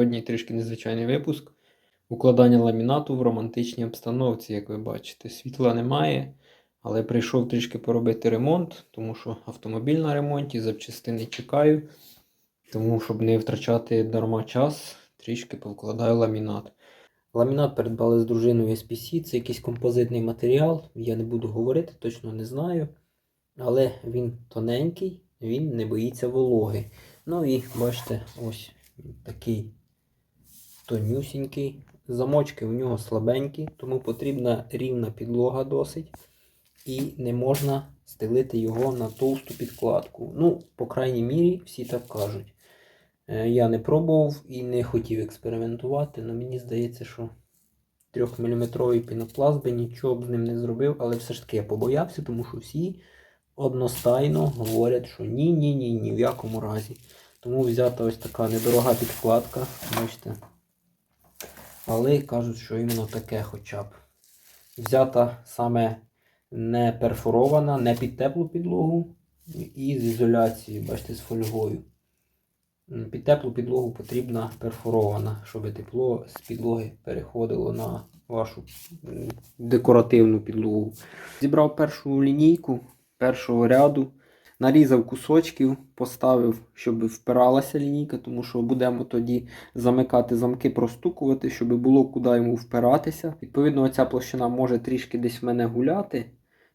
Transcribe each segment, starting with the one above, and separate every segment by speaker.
Speaker 1: Сьогодні трішки незвичайний випуск. Укладання ламінату в романтичній обстановці, як ви бачите. Світла немає, але прийшов трішки поробити ремонт, тому що автомобіль на ремонті, запчастини чекаю. Тому, щоб не втрачати дарма час, трішки повкладаю ламінат. Ламінат придбали з дружиною SPC, це якийсь композитний матеріал. Я не буду говорити, точно не знаю. Але він тоненький, він не боїться вологи. Ну і бачите, ось такий тонюсінький. Замочки у нього слабенькі, тому потрібна рівна підлога досить. І не можна стелити його на товсту підкладку. Ну, по крайній мірі, всі так кажуть. Е, Я не пробував і не хотів експериментувати, але мені здається, що 3-мм пінопласт би нічого б з ним не зробив, але все ж таки я побоявся, тому що всі одностайно говорять, що ні, ні, ні, ні в якому разі. Тому взята ось така недорога підкладка, бачите. Але кажуть, що іменно таке хоча б. Взята саме не перфорована, не під теплу підлогу і з ізоляцією, бачите, з фольгою. Під теплу підлогу потрібна перфорована, щоб тепло з підлоги переходило на вашу декоративну підлогу. Зібрав першу лінійку першого ряду, нарізав кусочків, поставив, щоб впиралася лінійка, тому що будемо тоді замикати замки, простукувати, щоб було куди йому впиратися. Відповідно, ця площина може трішки десь в мене гуляти.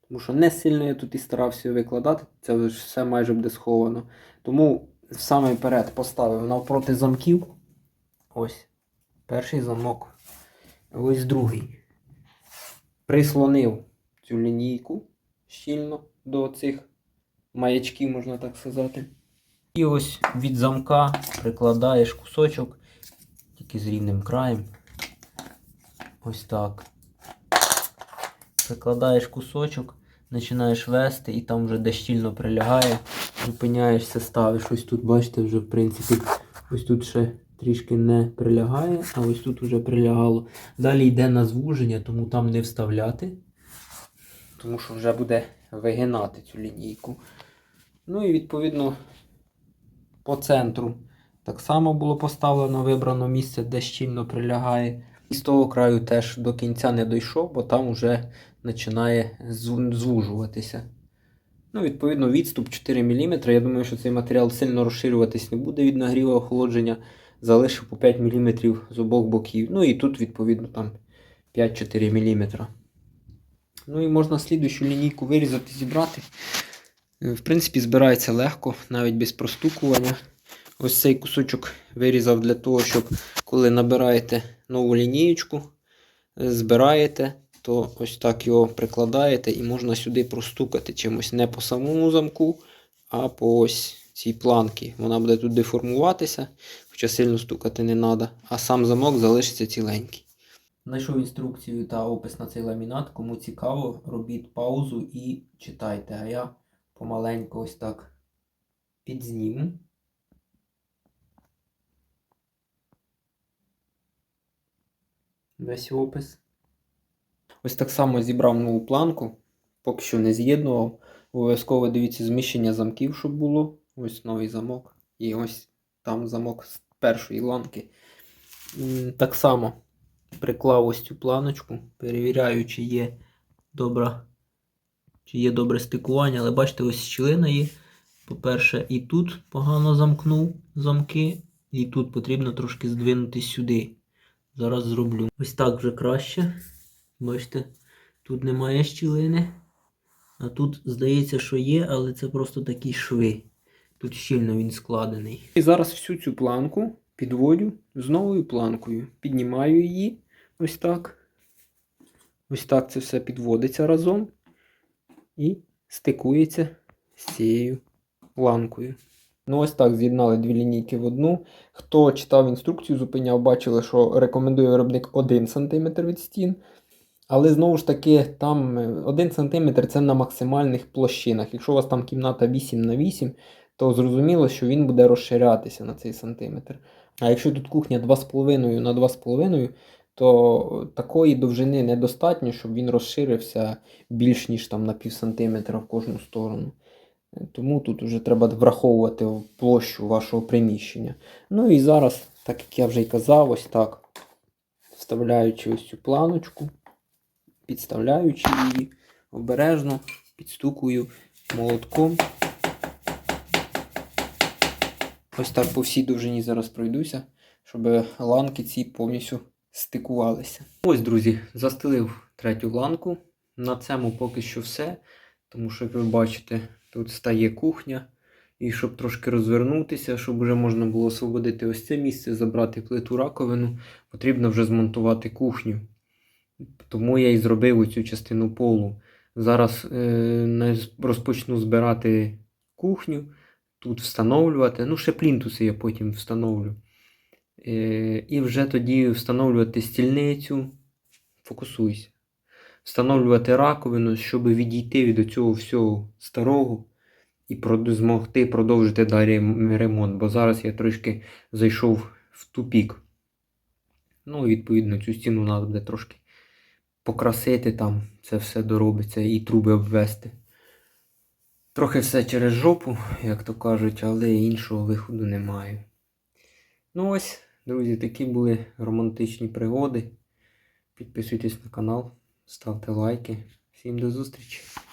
Speaker 1: Тому що не сильно я тут і старався викладати, це все майже буде сховано. Тому саме вперед поставив навпроти замків. Ось перший замок. Ось другий. Прислонив цю лінійку щільно до цих маячків, можна так сказати. І ось від замка прикладаєш кусочок, тільки з рівним краєм. Ось так. Прикладаєш кусочок, починаєш вести, і там вже де щільно прилягає, зупиняєшся, ставиш. Ось тут, бачите, вже в принципі, ось тут ще трішки не прилягає, а ось тут вже прилягало. Далі йде на звуження, тому там не вставляти. Тому що вже буде вигинати цю лінійку. Ну і відповідно по центру так само було поставлено, вибрано місце, де щільно прилягає. І з того краю теж до кінця не дійшов, бо там вже починає звужуватися. Ну, відповідно, відступ 4 мм. Я думаю, що цей матеріал сильно розширюватись не буде від нагріву охолодження. Залишив по 5 мм з обох боків. Ну і тут, відповідно, там 5-4 мм. Ну і можна слідущу лінійку вирізати, зібрати. Е, В принципі, збирається легко, навіть без простукування. Ось цей кусочок вирізав для того, щоб коли набираєте нову лінієчку, е, збираєте, то ось так його прикладаєте і можна сюди простукати чимось не по самому замку, а по ось цій планці. Вона буде тут деформуватися, хоча сильно стукати не треба, а сам замок залишиться ціленький. Знайшов інструкцію та опис на цей ламінат. Кому цікаво, робіть паузу і читайте. А я помаленьку ось так підзніму. Весь опис. Ось так само зібрав нову планку. Поки що не з'єднував. Обов'язково дивіться зміщення замків, щоб було. Ось новий замок. І ось там замок з першої ланки. Так само приклав ось цю планочку, перевіряю, чи є добра, чи є добре стикування, але бачите, ось щілина є. По-перше, і тут погано замкнув замки, і тут потрібно трошки здвинути сюди. Зараз зроблю. Ось так вже краще. Бачите, тут немає щілини. А тут здається, що є, але це просто такі шви. Тут щільно він складений. І зараз всю цю планку підводю з новою планкою. Піднімаю її ось так. Ось так це все підводиться разом і стикується з цією ланкою. Ну, ось так з'єднали дві лінійки в одну. Хто читав інструкцію, зупиняв, бачили, що рекомендує виробник 1 см від стін. Але знову ж таки, там е, 1 см це на максимальних площинах. Якщо у вас там кімната 8 на 8, то зрозуміло, що він буде розширятися на цей сантиметр. А якщо тут кухня 2,5 на 2,5, то такої довжини недостатньо, щоб він розширився більш ніж там на пів сантиметра в кожну сторону. Тому тут вже треба враховувати площу вашого приміщення. Ну і зараз Так як я вже й казав, ось так. Вставляючи ось цю планочку, підставляючи її, обережно підстукую молотком. Ось так по всій довжині зараз пройдуся, щоб ланки ці повністю стикувалися. Ось, друзі, застелив третю ланку. На цьому поки що все. Тому що, як ви бачите, тут стає кухня. І щоб трошки розвернутися, щоб вже можна було освободити ось це місце, забрати плиту раковину, потрібно вже змонтувати кухню. Тому я і зробив оцю частину полу. Зараз е, розпочну збирати кухню, тут встановлювати. Ну, ще плінтуси я потім встановлю. Е, і вже тоді встановлювати стільницю. Фокусуйся. Встановлювати раковину, щоб відійти від цього всього старого і змогти продовжити далі ремонт. Бо зараз я трошки зайшов в тупік. Ну, відповідно, цю стіну треба буде трошки покрасити там, це все доробиться і труби обвести. Трохи все через жопу, як то кажуть, але іншого виходу немає. Ну ось, друзі, такі були романтичні пригоди. Підписуйтесь на канал, ставте лайки. Всім до зустрічі!